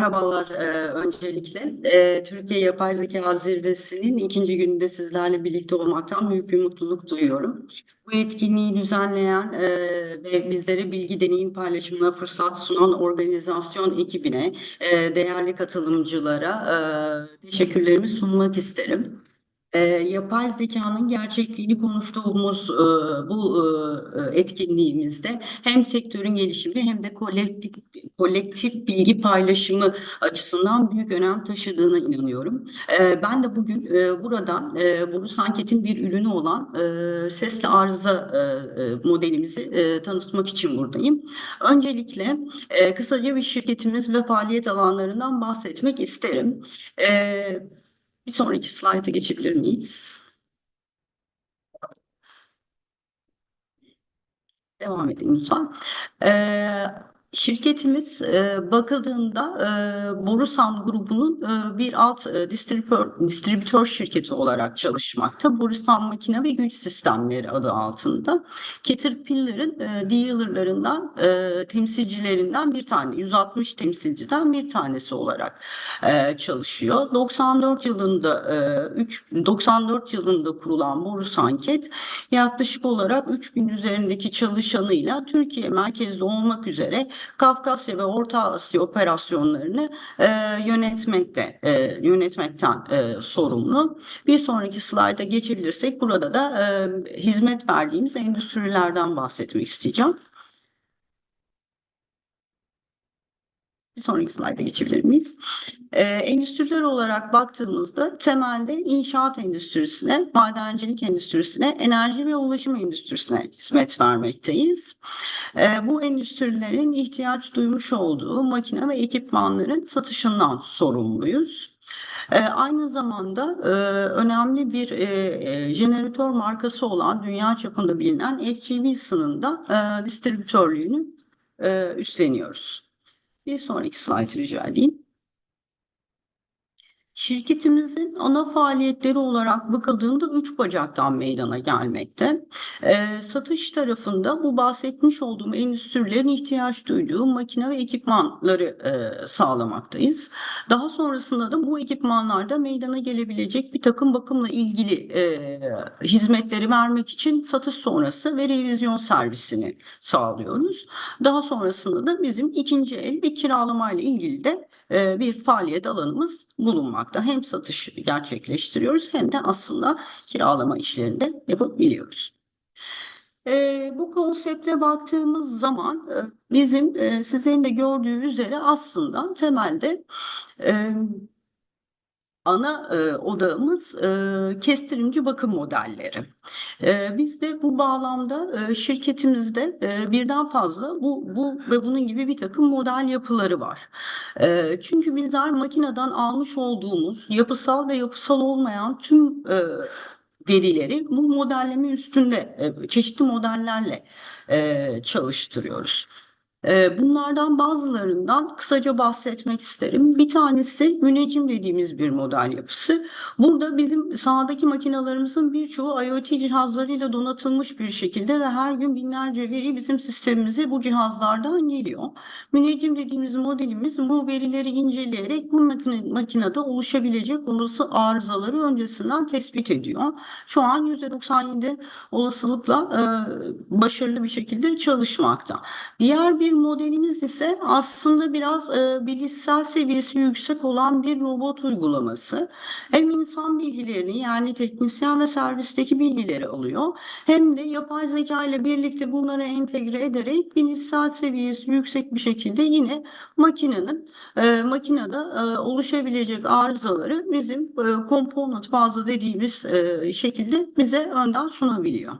Merhabalar e, öncelikle. E, Türkiye Yapay Zeka Zirvesi'nin ikinci gününde sizlerle birlikte olmaktan büyük bir mutluluk duyuyorum. Bu etkinliği düzenleyen e, ve bizlere bilgi deneyim paylaşımına fırsat sunan organizasyon ekibine, e, değerli katılımcılara e, teşekkürlerimi sunmak isterim. E, yapay zekanın gerçekliğini konuştuğumuz e, bu e, etkinliğimizde hem sektörün gelişimi hem de kolektif, kolektif bilgi paylaşımı açısından büyük önem taşıdığına inanıyorum. E, ben de bugün e, burada e, Boris Anket'in bir ürünü olan e, sesli arıza e, e, modelimizi e, tanıtmak için buradayım. Öncelikle e, kısaca bir şirketimiz ve faaliyet alanlarından bahsetmek isterim. E, bir sonraki slayta geçebilir miyiz? Devam edin lütfen. Ee, şirketimiz e, bakıldığında e, Borusan grubunun e, bir alt e, distribütör, distribütör şirketi olarak çalışmakta. Borusan Makine ve Güç Sistemleri adı altında. Caterpillar'ın e, dealerlarından, e, temsilcilerinden bir tane, 160 temsilciden bir tanesi olarak e, çalışıyor. 94 yılında e, 3 94 yılında kurulan Borusan Ket yaklaşık olarak 3000 üzerindeki çalışanıyla Türkiye merkezli olmak üzere Kafkasya ve Orta Asya operasyonlarını e, yönetmekte e, yönetmekten e, sorumlu. Bir sonraki slayda geçebilirsek burada da e, hizmet verdiğimiz endüstrilerden bahsetmek isteyeceğim. Bir sonraki slayda geçebilir miyiz? Ee, endüstriler olarak baktığımızda temelde inşaat endüstrisine, madencilik endüstrisine, enerji ve ulaşım endüstrisine hizmet vermekteyiz. Ee, bu endüstrilerin ihtiyaç duymuş olduğu makine ve ekipmanların satışından sorumluyuz. E, aynı zamanda e, önemli bir e, e, jeneratör markası olan dünya çapında bilinen FGV sınında e, distribütörlüğünü e, üstleniyoruz. Bir sonraki slide rica edeyim. Şirketimizin ana faaliyetleri olarak bakıldığında üç bacaktan meydana gelmekte. E, satış tarafında bu bahsetmiş olduğum endüstrilerin ihtiyaç duyduğu makine ve ekipmanları e, sağlamaktayız. Daha sonrasında da bu ekipmanlarda meydana gelebilecek bir takım bakımla ilgili e, hizmetleri vermek için satış sonrası ve revizyon servisini sağlıyoruz. Daha sonrasında da bizim ikinci el ve kiralamayla ilgili de e, bir faaliyet alanımız bulunmakta. Hem satış gerçekleştiriyoruz hem de aslında kiralama işlerini de yapabiliyoruz. E, bu konsepte baktığımız zaman e, bizim e, sizlerin de gördüğü üzere aslında temelde e, ana e, odağımız e, kestirimci bakım modelleri. E, biz de bu bağlamda e, şirketimizde e, birden fazla bu, bu ve bunun gibi bir takım model yapıları var. E, çünkü bizler makineden almış olduğumuz yapısal ve yapısal olmayan tüm e, verileri bu modelleme üstünde e, çeşitli modellerle e, çalıştırıyoruz. Ee, bunlardan bazılarından kısaca bahsetmek isterim. Bir tanesi müneccim dediğimiz bir model yapısı. Burada bizim sahadaki makinalarımızın birçoğu IoT cihazlarıyla donatılmış bir şekilde ve her gün binlerce veri bizim sistemimize bu cihazlardan geliyor. Müneccim dediğimiz modelimiz bu verileri inceleyerek bu makine, makinede oluşabilecek olası arızaları öncesinden tespit ediyor. Şu an %97 olasılıkla e, başarılı bir şekilde çalışmakta. Diğer bir modelimiz ise aslında biraz e, bilişsel seviyesi yüksek olan bir robot uygulaması. Hem insan bilgilerini yani teknisyen ve servisteki bilgileri alıyor hem de yapay zeka ile birlikte bunları entegre ederek bilişsel seviyesi yüksek bir şekilde yine makinenin e, makinede e, oluşabilecek arızaları bizim e, component bazlı dediğimiz e, şekilde bize önden sunabiliyor.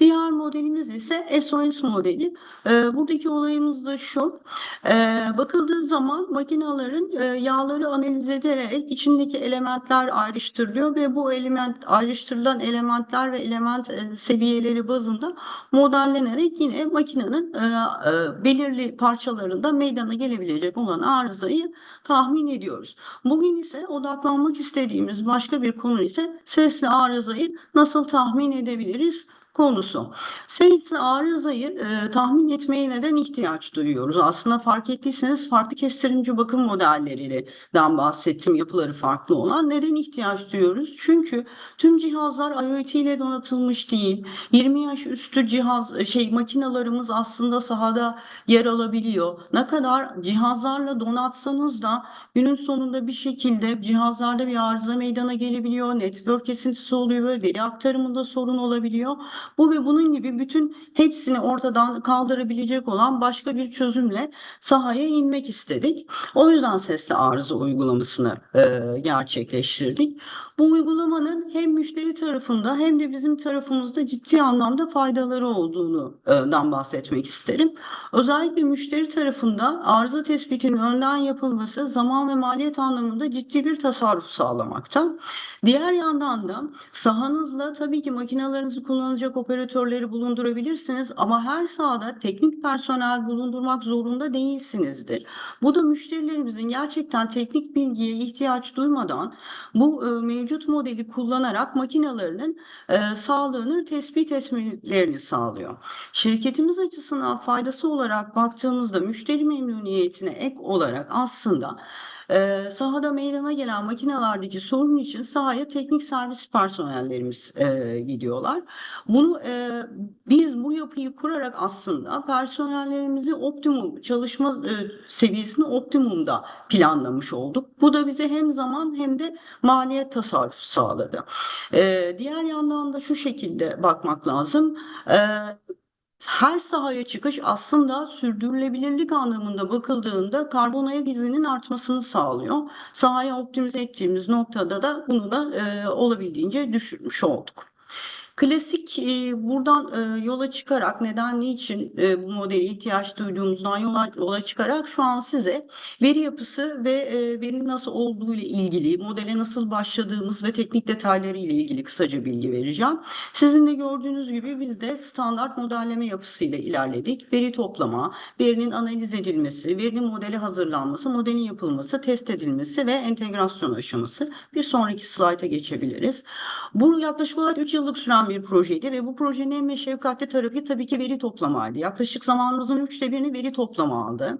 Diğer modelimiz ise SOS modeli. E, buradaki olayımız da şu. E, bakıldığı zaman makinelerin e, yağları analiz edilerek içindeki elementler ayrıştırılıyor ve bu element ayrıştırılan elementler ve element e, seviyeleri bazında modellenerek yine makinenin e, e, belirli parçalarında meydana gelebilecek olan arızayı tahmin ediyoruz. Bugün ise odaklanmak istediğimiz başka bir konu ise sesli arızayı nasıl tahmin edebiliriz? Konusu. Seyitli arızayı e, tahmin etmeye neden ihtiyaç duyuyoruz? Aslında fark ettiyseniz farklı kestirimci bakım modellerinden bahsettim. Yapıları farklı olan. Neden ihtiyaç duyuyoruz? Çünkü tüm cihazlar IoT ile donatılmış değil. 20 yaş üstü cihaz şey makinalarımız aslında sahada yer alabiliyor. Ne kadar cihazlarla donatsanız da günün sonunda bir şekilde cihazlarda bir arıza meydana gelebiliyor. Network kesintisi oluyor. Veri aktarımında sorun olabiliyor. Bu ve bunun gibi bütün hepsini ortadan kaldırabilecek olan başka bir çözümle sahaya inmek istedik. O yüzden sesli arıza uygulamasını e, gerçekleştirdik. Bu uygulamanın hem müşteri tarafında hem de bizim tarafımızda ciddi anlamda faydaları olduğundan bahsetmek isterim. Özellikle müşteri tarafında arıza tespitinin önden yapılması zaman ve maliyet anlamında ciddi bir tasarruf sağlamakta. Diğer yandan da sahanızda tabii ki makinalarınızı kullanacak operatörleri bulundurabilirsiniz ama her sahada teknik personel bulundurmak zorunda değilsinizdir. Bu da müşterilerimizin gerçekten teknik bilgiye ihtiyaç duymadan bu e, mevcut modeli kullanarak makinalarının e, sağlığını tespit etmelerini sağlıyor. Şirketimiz açısından faydası olarak baktığımızda müşteri memnuniyetine ek olarak aslında e, sahada meydana gelen makinalardaki sorun için sahaya teknik servis personellerimiz e, gidiyorlar. Bunu e, biz bu yapıyı kurarak aslında personellerimizi optimum çalışma e, seviyesini optimumda planlamış olduk. Bu da bize hem zaman hem de maliyet tasarrufu sağladı. E, diğer yandan da şu şekilde bakmak lazım. E, her sahaya çıkış aslında sürdürülebilirlik anlamında bakıldığında karbon ayak izinin artmasını sağlıyor. Sahaya optimize ettiğimiz noktada da bunu da e, olabildiğince düşürmüş olduk. Klasik e, buradan e, yola çıkarak neden niçin e, bu modele ihtiyaç duyduğumuzdan yola, yola çıkarak şu an size veri yapısı ve e, verinin nasıl olduğu ile ilgili modele nasıl başladığımız ve teknik detayları ile ilgili kısaca bilgi vereceğim. Sizin de gördüğünüz gibi biz de standart modelleme yapısıyla ilerledik. Veri toplama, verinin analiz edilmesi, verinin modeli hazırlanması, modelin yapılması, test edilmesi ve entegrasyon aşaması. Bir sonraki slayta geçebiliriz. Bu yaklaşık olarak 3 yıllık süren bir projeydi ve bu projenin en meşakkatli tarafı tabii ki veri toplamaydı. Yaklaşık zamanımızın üçte birini veri toplama aldı.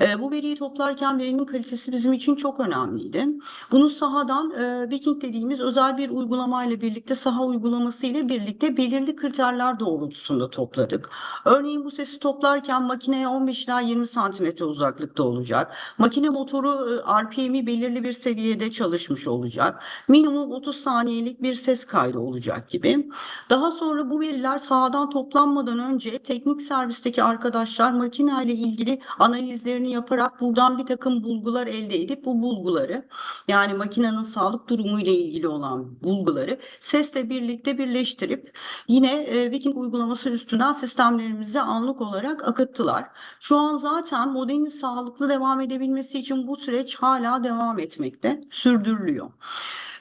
E, bu veriyi toplarken verinin kalitesi bizim için çok önemliydi. Bunu sahadan e, Viking dediğimiz özel bir uygulamayla birlikte saha uygulaması ile birlikte belirli kriterler doğrultusunda topladık. Örneğin bu sesi toplarken makineye 15 ila 20 santimetre uzaklıkta olacak. Makine motoru e, RPM'i belirli bir seviyede çalışmış olacak. Minimum 30 saniyelik bir ses kaydı olacak gibi. Daha sonra bu veriler sahadan toplanmadan önce teknik servisteki arkadaşlar makine ile ilgili analizlerini yaparak buradan bir takım bulgular elde edip bu bulguları yani makinenin sağlık durumu ile ilgili olan bulguları sesle birlikte birleştirip yine e, Viking uygulaması üstünden sistemlerimize anlık olarak akıttılar. Şu an zaten modelin sağlıklı devam edebilmesi için bu süreç hala devam etmekte, sürdürülüyor.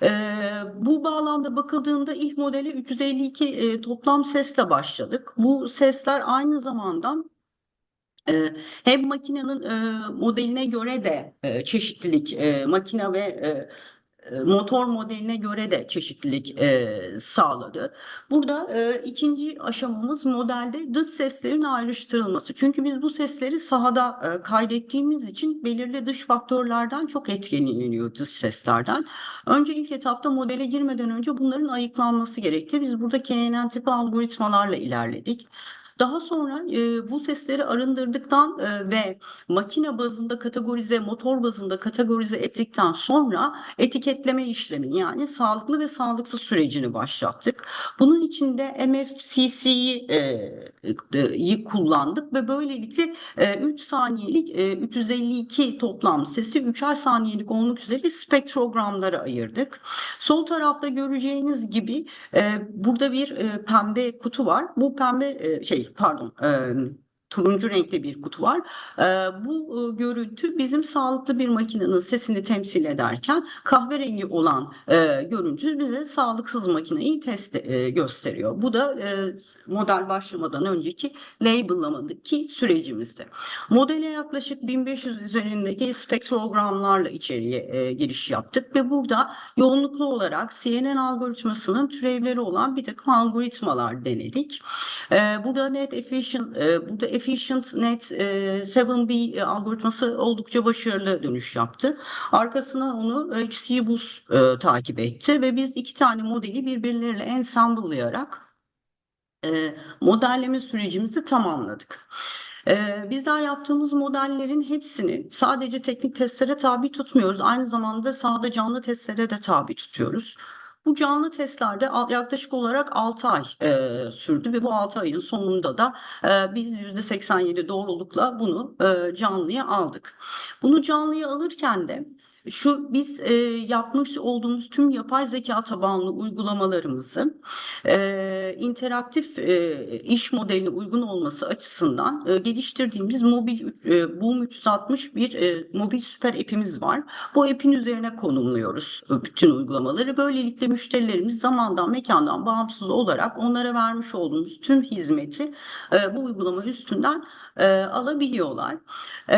E, bu bağlamda bakıldığında ilk modeli 352 e, toplam sesle başladık. Bu sesler aynı zamanda e, hem makinenin e, modeline göre de çeşitlilik, makine ve motor modeline göre de çeşitlilik e, sağladı. Burada e, ikinci aşamamız modelde dış seslerin ayrıştırılması. Çünkü biz bu sesleri sahada e, kaydettiğimiz için belirli dış faktörlerden çok etkileniyor dış seslerden. Önce ilk etapta modele girmeden önce bunların ayıklanması gerekti. Biz burada KNN tipi algoritmalarla ilerledik. Daha sonra e, bu sesleri arındırdıktan e, ve makine bazında kategorize, motor bazında kategorize ettikten sonra etiketleme işlemi yani sağlıklı ve sağlıksız sürecini başlattık. Bunun için de MFCC'yi e, kullandık ve böylelikle e, 3 saniyelik e, 352 toplam sesi 3'er saniyelik olmak üzere spektrogramlara ayırdık. Sol tarafta göreceğiniz gibi e, burada bir e, pembe kutu var. Bu pembe e, şey pardon turuncu renkli bir kutu var. Ee, bu e, görüntü bizim sağlıklı bir makinenin sesini temsil ederken kahverengi olan e, görüntü bize sağlıksız makineyi test e, gösteriyor. Bu da e, model başlamadan önceki label'lamadaki sürecimizde. Modele yaklaşık 1500 üzerindeki spektrogramlarla içeriye e, giriş yaptık ve burada yoğunluklu olarak CNN algoritmasının türevleri olan bir takım algoritmalar denedik. E, burada net efficient, e, burada efficient net e, 7B algoritması oldukça başarılı dönüş yaptı. Arkasından onu e, XGBoost e, takip etti ve biz iki tane modeli birbirleriyle ensemble'layarak e, modelleme sürecimizi tamamladık. E, bizler yaptığımız modellerin hepsini sadece teknik testlere tabi tutmuyoruz. Aynı zamanda sahada canlı testlere de tabi tutuyoruz. Bu canlı testlerde yaklaşık olarak 6 ay e, sürdü ve bu 6 ayın sonunda da e, biz %87 doğrulukla bunu e, canlıya aldık. Bunu canlıya alırken de şu biz e, yapmış olduğumuz tüm yapay zeka tabanlı uygulamalarımızı e, interaktif e, iş modeline uygun olması açısından e, geliştirdiğimiz mobil e, Boom 360 bir e, mobil süper app'imiz var. Bu app'in üzerine konumluyoruz bütün uygulamaları. Böylelikle müşterilerimiz zamandan mekandan bağımsız olarak onlara vermiş olduğumuz tüm hizmeti e, bu uygulama üstünden e, alabiliyorlar. E,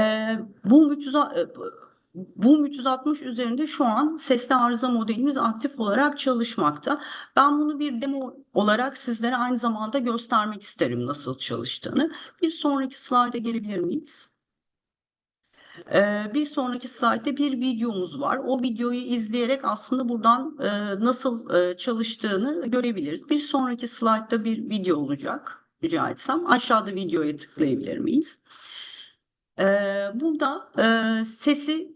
Boom 360 e, bu 360 üzerinde şu an sesli arıza modelimiz aktif olarak çalışmakta. Ben bunu bir demo olarak sizlere aynı zamanda göstermek isterim nasıl çalıştığını. Bir sonraki slayda gelebilir miyiz? Ee, bir sonraki slaytta bir videomuz var. O videoyu izleyerek aslında buradan e, nasıl e, çalıştığını görebiliriz. Bir sonraki slaytta bir video olacak. Rica etsem aşağıda videoya tıklayabilir miyiz? Burada sesi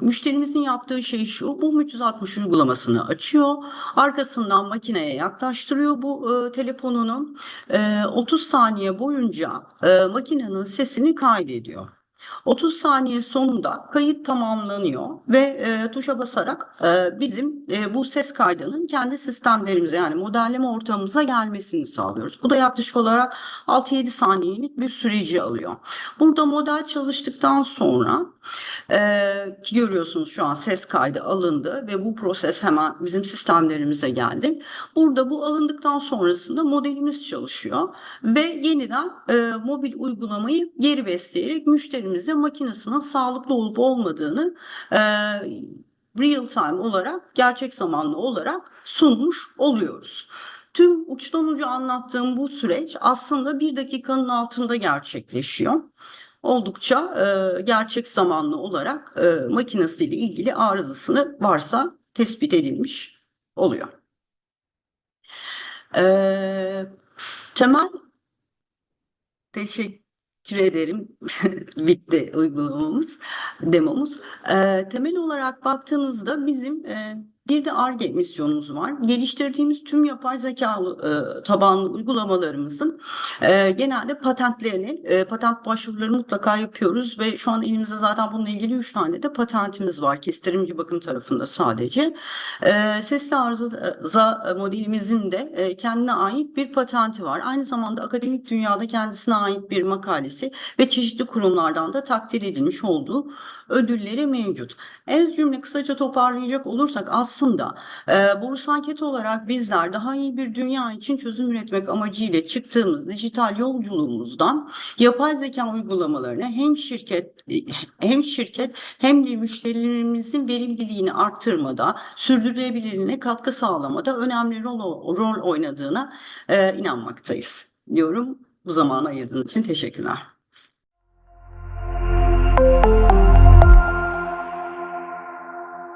müşterimizin yaptığı şey şu. Bu 360 uygulamasını açıyor. Arkasından makineye yaklaştırıyor bu telefonunu. 30 saniye boyunca makinenin sesini kaydediyor. 30 saniye sonunda kayıt tamamlanıyor ve e, tuşa basarak e, bizim e, bu ses kaydının kendi sistemlerimize yani modelleme ortamımıza gelmesini sağlıyoruz. Bu da yaklaşık olarak 6-7 saniyelik bir süreci alıyor. Burada model çalıştıktan sonra e, görüyorsunuz şu an ses kaydı alındı ve bu proses hemen bizim sistemlerimize geldi. Burada bu alındıktan sonrasında modelimiz çalışıyor ve yeniden e, mobil uygulamayı geri besleyerek müşterimize makinesinin sağlıklı olup olmadığını e, real time olarak gerçek zamanlı olarak sunmuş oluyoruz. Tüm uçtan uca anlattığım bu süreç aslında bir dakikanın altında gerçekleşiyor oldukça e, gerçek zamanlı olarak e, makinesiyle ilgili arızasını varsa tespit edilmiş oluyor. E, temel teşekkür ederim. Bitti uygulamamız, demomuz. E, temel olarak baktığınızda bizim e, bir de ARGE misyonumuz var. Geliştirdiğimiz tüm yapay zekalı e, tabanlı uygulamalarımızın e, genelde patentlerini, e, patent başvuruları mutlaka yapıyoruz ve şu an elimizde zaten bununla ilgili 3 tane de patentimiz var. Kestirimci bakım tarafında sadece. E, sesli arıza modelimizin de e, kendine ait bir patenti var. Aynı zamanda akademik dünyada kendisine ait bir makalesi ve çeşitli kurumlardan da takdir edilmiş olduğu ödülleri mevcut. Ez cümle kısaca toparlayacak olursak aslında e, Bursa Anket olarak bizler daha iyi bir dünya için çözüm üretmek amacıyla çıktığımız dijital yolculuğumuzdan yapay zeka uygulamalarını hem şirket hem şirket hem de müşterilerimizin verimliliğini arttırmada, sürdürülebilirliğine katkı sağlamada önemli rol, rol oynadığına e, inanmaktayız diyorum. Bu zamanı ayırdığınız için teşekkürler.